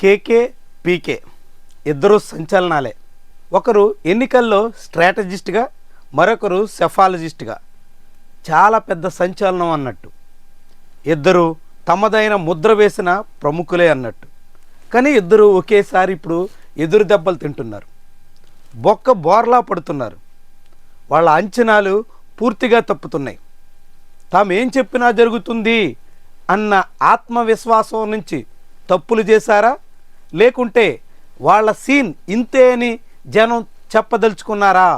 కేకే పీకే ఇద్దరు సంచలనాలే. ఒకరు ఎన్నికల్లో స్ట్రాటజిస్ట్గా మరొకరు సెఫాలజిస్ట్గా. చాలా పెద్ద సంచలనం అన్నట్టు. ఇద్దరు తమదైన ముద్ర వేసిన ప్రముఖులే అన్నట్టు. కానీ ఇద్దరు ఒకేసారి ఇప్పుడు ఎదురు దెబ్బలు తింటున్నారు. బొక్క బోర్లా పడుతున్నారు. వాళ్ళ అంచనాలు పూర్తిగా తప్పుతున్నాయి. తాము ఏం చెప్పినా జరుగుతుంది అన్న ఆత్మవిశ్వాసం నుంచి తప్పులు చేశారా? లేకుంటే వాళ్ళ సీన్ ఇంతే అని జనం చెప్పదలుచుకున్నారా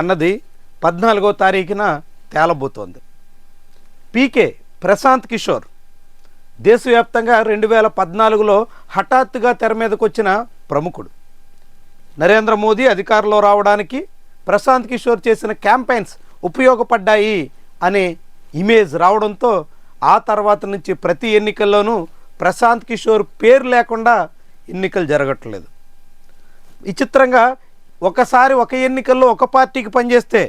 అన్నది పద్నాలుగో తారీఖున తేలబోతోంది. పీకే ప్రశాంత్ కిషోర్ దేశవ్యాప్తంగా రెండు వేల పద్నాలుగులో హఠాత్తుగా తెర మీదకు వచ్చిన ప్రముఖుడు. నరేంద్ర మోదీ అధికారంలో రావడానికి ప్రశాంత్ కిషోర్ చేసిన క్యాంపెయిన్స్ ఉపయోగపడ్డాయి అనే ఇమేజ్ రావడంతో ఆ తర్వాత నుంచి ప్రతి ఎన్నికల్లోనూ ప్రశాంత్ కిషోర్ పేరు లేకుండా ఎన్నికలు జరగట్లేదు. విచిత్రంగా ఒకసారి ఒక ఎన్నికల్లో ఒక పార్టీకి పనిచేస్తే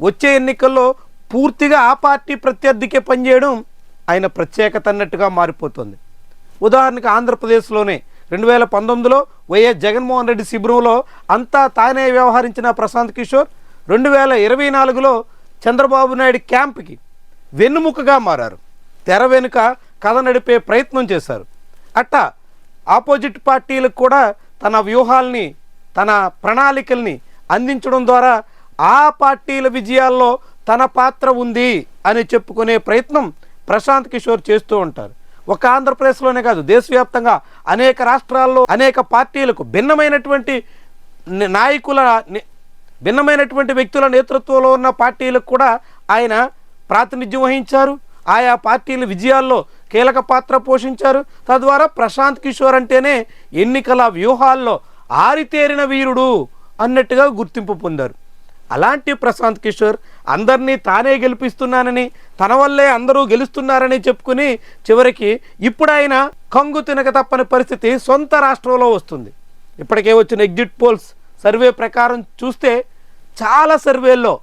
వచ్చే ఎన్నికల్లో పూర్తిగా ఆ పార్టీ ప్రత్యర్థికే పనిచేయడం ఆయన ప్రత్యేకత అన్నట్టుగా మారిపోతుంది. ఉదాహరణకు ఆంధ్రప్రదేశ్లోనే రెండు వేల పంతొమ్మిదిలో వైఎస్ జగన్మోహన్ రెడ్డి శిబిరంలో అంతా తానే వ్యవహరించిన ప్రశాంత్ కిషోర్ రెండు వేల ఇరవై నాలుగులో చంద్రబాబు నాయుడు క్యాంప్కి వెన్నుముకగా మారారు. తెర వెనుక కథ నడిపే ప్రయత్నం చేశారు. అట్టా ఆపోజిట్ పార్టీలకు కూడా తన వ్యూహాల్ని తన ప్రణాళికల్ని అందించడం ద్వారా ఆ పార్టీల విజయాల్లో తన పాత్ర ఉంది అని చెప్పుకునే ప్రయత్నం ప్రశాంత్ కిషోర్ చేస్తూ ఉంటారు. ఒక ఆంధ్రప్రదేశ్లోనే కాదు దేశవ్యాప్తంగా అనేక రాష్ట్రాల్లో అనేక పార్టీలకు భిన్నమైనటువంటి నాయకుల భిన్నమైనటువంటి వ్యక్తుల నేతృత్వంలో ఉన్న పార్టీలకు కూడా ఆయన ప్రాతినిధ్యం వహించారు. ఆయా పార్టీల విజయాల్లో కీలక పాత్ర పోషించారు. తద్వారా ప్రశాంత్ కిషోర్ అంటేనే ఎన్నికల వ్యూహాల్లో ఆరితేరిన వీరుడు అన్నట్టుగా గుర్తింపు పొందారు. అలాంటి ప్రశాంత్ కిషోర్ అందరినీ తానే గెలిపిస్తున్నానని తన వల్లే అందరూ గెలుస్తున్నారని చెప్పుకుని చివరికి ఇప్పుడు ఆయన కంగు తినక తప్పని పరిస్థితి సొంత రాష్ట్రంలో వస్తుంది. ఇప్పటికే వచ్చిన ఎగ్జిట్ పోల్స్ సర్వే ప్రకారం చూస్తే చాలా సర్వేల్లో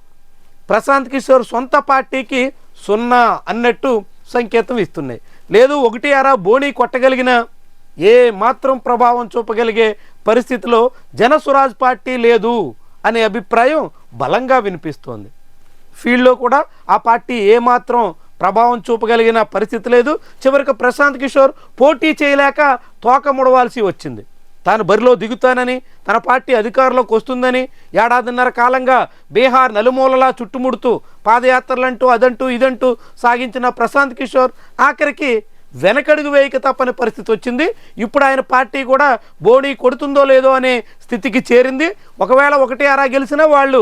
ప్రశాంత్ కిషోర్ సొంత పార్టీకి సున్నా అన్నట్టు సంకేతం ఇస్తున్నాయి. లేదు ఒకటి అరా బోణి కొట్టగలిగిన ఏ మాత్రం ప్రభావం చూపగలిగే పరిస్థితిలో జనస్వరాజ్ పార్టీ లేదు అనే అభిప్రాయం బలంగా వినిపిస్తోంది. ఫీల్డ్లో కూడా ఆ పార్టీ ఏమాత్రం ప్రభావం చూపగలిగిన పరిస్థితి లేదు. చివరికి ప్రశాంత్ కిషోర్ పోటీ చేయలేక తోక ముడవాల్సి వచ్చింది. తాను బరిలో దిగుతానని తన పార్టీ అధికారంలోకి వస్తుందని ఏడాదిన్నర కాలంగా బీహార్ నలుమూలలా చుట్టుముడుతూ పాదయాత్రలంటూ అదంటూ ఇదంటూ సాగించిన ప్రశాంత్ కిషోర్ ఆఖరికి వెనకడుగు వేయక తప్పని పరిస్థితి వచ్చింది. ఇప్పుడు ఆయన పార్టీ కూడా బోడీ కొడుతుందో లేదో అనే స్థితికి చేరింది. ఒకవేళ ఒకటి అరా గెలిచినా వాళ్ళు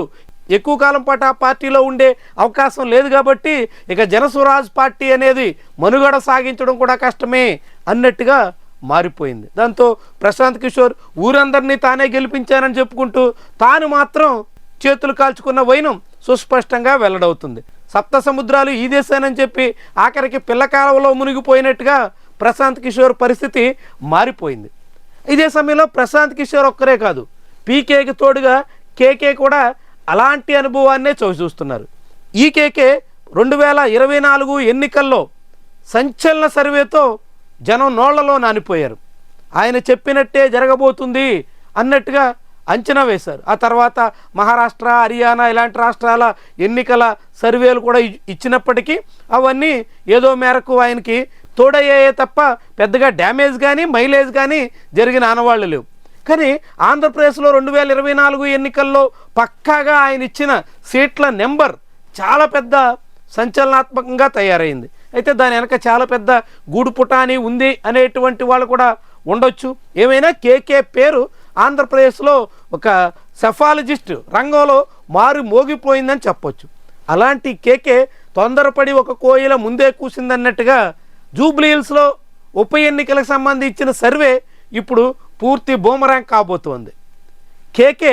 ఎక్కువ కాలం పాటు ఆ పార్టీలో ఉండే అవకాశం లేదు కాబట్టి ఇక జనసురాజ్ పార్టీ అనేది మనుగడ సాగించడం కూడా కష్టమే అన్నట్టుగా మారిపోయింది. దాంతో ప్రశాంత్ కిషోర్ ఊరందరినీ తానే గెలిపించానని చెప్పుకుంటూ తాను మాత్రం చేతులు కాల్చుకున్న వైనం సుస్పష్టంగా వెల్లడవుతుంది. సప్త సముద్రాలు ఈ దేశానని చెప్పి ఆఖరికి పిల్లకాలంలో మునిగిపోయినట్టుగా ప్రశాంత్ కిషోర్ పరిస్థితి మారిపోయింది. ఇదే సమయంలో ప్రశాంత్ కిషోర్ ఒక్కరే కాదు పీకేకి తోడుగా కేకే కూడా అలాంటి అనుభవాన్నే చూస్తున్నారు. ఈ కేకే రెండు వేల ఇరవై నాలుగు ఎన్నికల్లో సంచలన సర్వేతో జనం నోళ్ళలో నానిపోయారు. ఆయన చెప్పినట్టే జరగబోతుంది అన్నట్టుగా అంచనా వేశారు. ఆ తర్వాత మహారాష్ట్ర హర్యానా ఇలాంటి రాష్ట్రాల ఎన్నికల సర్వేలు కూడా ఇచ్చినప్పటికీ అవన్నీ ఏదో మేరకు ఆయనకి తోడయ్యాయే తప్ప పెద్దగా డ్యామేజ్ కానీ మైలేజ్ కానీ జరిగిన ఆనవాళ్ళు లేవు. కానీ ఆంధ్రప్రదేశ్లో రెండు వేల ఇరవై నాలుగు ఎన్నికల్లో పక్కాగా ఆయన ఇచ్చిన సీట్ల నెంబర్ చాలా పెద్ద సంచలనాత్మకంగా తయారైంది. అయితే దాని వెనక చాలా పెద్ద గూడు పుటాని ఉంది అనేటువంటి వాళ్ళు కూడా ఉండొచ్చు. ఏమైనా కేకే పేరు ఆంధ్రప్రదేశ్లో ఒక సెఫాలజిస్ట్ రంగంలో మారు మోగిపోయిందని చెప్పొచ్చు. అలాంటి కేకే తొందరపడి ఒక కోయిల ముందే కూసిందన్నట్టుగా జూబ్లీహిల్స్లో ఉప ఎన్నికలకు సంబంధించిన సర్వే ఇప్పుడు పూర్తి బూమరాంగ్ కాబోతోంది. కేకే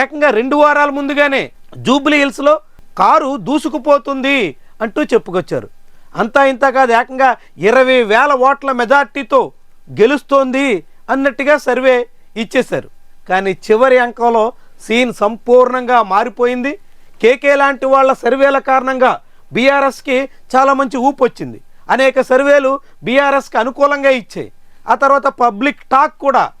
ఏకంగా రెండు వారాల ముందుగానే జూబ్లీహిల్స్లో కారు దూసుకుపోతుంది అంటూ చెప్పుకొచ్చారు. అంతా ఇంత కాదు ఏకంగా ఇరవై వేల ఓట్ల మెజార్టీతో గెలుస్తోంది అన్నట్టుగా సర్వే ఇచ్చేశారు. కానీ చివరి అంకంలో సీన్ సంపూర్ణంగా మారిపోయింది. కేకే లాంటి వాళ్ళ సర్వేల కారణంగా బీఆర్ఎస్కి చాలా మంచి ఊపు వచ్చింది. అనేక సర్వేలు బీఆర్ఎస్కి అనుకూలంగా ఇచ్చాయి. ఆ తర్వాత పబ్లిక్ టాక్ కూడా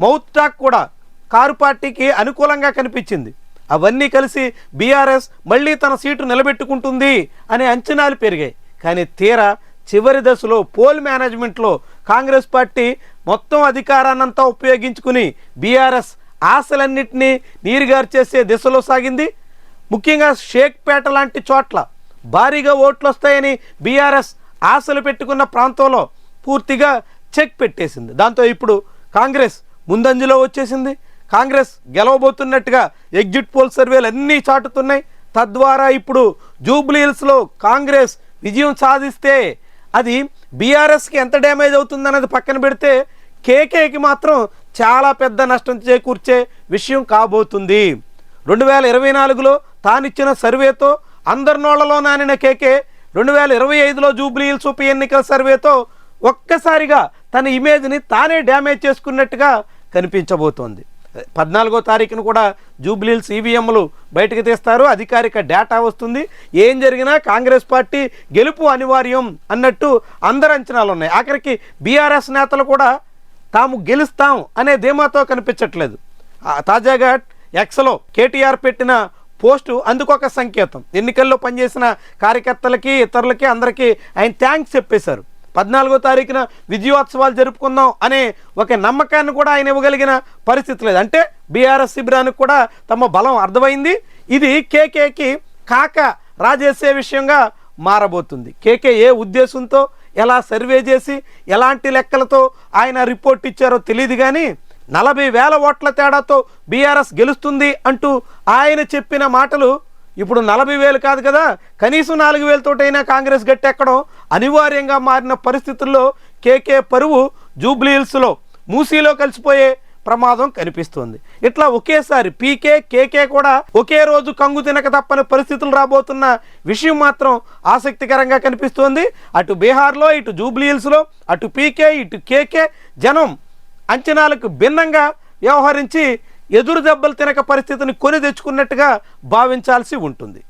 మౌత్ టాక్ కూడా కారు పార్టీకి అనుకూలంగా కనిపించింది. అవన్నీ కలిసి బీఆర్ఎస్ మళ్ళీ తన సీటు నిలబెట్టుకుంటుంది అనే అంచనాలు పెరిగాయి. కానీ తీరా చివరి దశలో పోల్ మేనేజ్మెంట్లో కాంగ్రెస్ పార్టీ మొత్తం అధికారాన్నంతా ఉపయోగించుకుని బీఆర్ఎస్ ఆశలన్నింటినీ నీరుగార్చేసే దిశలో సాగింది. ముఖ్యంగా షేక్పేట లాంటి చోట్ల భారీగా ఓట్లు వస్తాయని బీఆర్ఎస్ ఆశలు పెట్టుకున్న ప్రాంతంలో పూర్తిగా చెక్ పెట్టేసింది. దాంతో ఇప్పుడు కాంగ్రెస్ ముందంజలో వచ్చేసింది. కాంగ్రెస్ గెలవబోతున్నట్టుగా ఎగ్జిట్ పోల్ సర్వేలు అన్నీ చాటుతున్నాయి. తద్వారా ఇప్పుడు జూబ్లీహిల్స్లో కాంగ్రెస్ విజయం సాధిస్తే అది బీఆర్ఎస్కి ఎంత డ్యామేజ్ అవుతుందన్నది పక్కన పెడితే కేకేకి మాత్రం చాలా పెద్ద నష్టం చేకూర్చే విషయం కాబోతుంది. రెండు వేల ఇరవై నాలుగులో తానిచ్చిన సర్వేతో అందరినోళ్ళలో నానిన కేకే రెండు వేల ఇరవై ఐదులో జూబ్లీహిల్స్ ఉప ఎన్నికల సర్వేతో ఒక్కసారిగా తన ఇమేజ్ని తానే డ్యామేజ్ చేసుకున్నట్టుగా కనిపించబోతోంది. పద్నాలుగో తారీఖున కూడా జూబ్లీల్స్ ఈవీఎంలు బయటకు తీస్తారు. అధికారిక డేటా వస్తుంది. ఏం జరిగినా కాంగ్రెస్ పార్టీ గెలుపు అనివార్యం అన్నట్టు అందరు అంచనాలు ఉన్నాయి. ఆఖరికి బీఆర్ఎస్ నేతలు కూడా తాము గెలుస్తాం అనే ధీమాతో కనిపించట్లేదు. తాజాగా ఎక్స్లో కేటీఆర్ పెట్టిన పోస్టు అందుకొక సంకేతం. ఎన్నికల్లో పనిచేసిన కార్యకర్తలకి ఇతరులకి అందరికీ ఆయన థ్యాంక్స్ చెప్పేశారు. పద్నాలుగో తారీఖున విజయోత్సవాలు జరుపుకుందాం అనే ఒక నమ్మకాన్ని కూడా ఆయన ఇవ్వగలిగిన పరిస్థితి లేదు. అంటే బీఆర్ఎస్ శిబిరానికి కూడా తమ బలం అర్థమైంది. ఇది కేకేకి కాక రాజేసే విషయంగా మారబోతుంది. కేకే ఏ ఉద్దేశంతో ఎలా సర్వే చేసి ఎలాంటి లెక్కలతో ఆయన రిపోర్ట్ ఇచ్చారో తెలియదు కానీ నలభై వేల ఓట్ల తేడాతో బీఆర్ఎస్ గెలుస్తుంది అంటూ ఆయన చెప్పిన మాటలు ఇప్పుడు నలభై వేలు కాదు కదా కనీసం నాలుగు వేలతోటైనా కాంగ్రెస్ గట్టెక్కడం అనివార్యంగా మారిన పరిస్థితుల్లో కేకే పరువు జూబ్లీహిల్స్లో మూసీలో కలిసిపోయే ప్రమాదం కనిపిస్తుంది. ఇట్లా ఒకేసారి పీకే కేకే కూడా ఒకే రోజు కంగు తినక తప్పని పరిస్థితులు రాబోతున్న విషయం మాత్రం ఆసక్తికరంగా కనిపిస్తోంది. అటు బీహార్లో ఇటు జూబ్లీహిల్స్లో అటు పీకే ఇటు కేకే జనం అంచనాలకు భిన్నంగా వ్యవహరించి ఎదురు దెబ్బలు తినక పరిస్థితిని కొని తెచ్చుకున్నట్టుగా భావించాల్సి ఉంటుంది.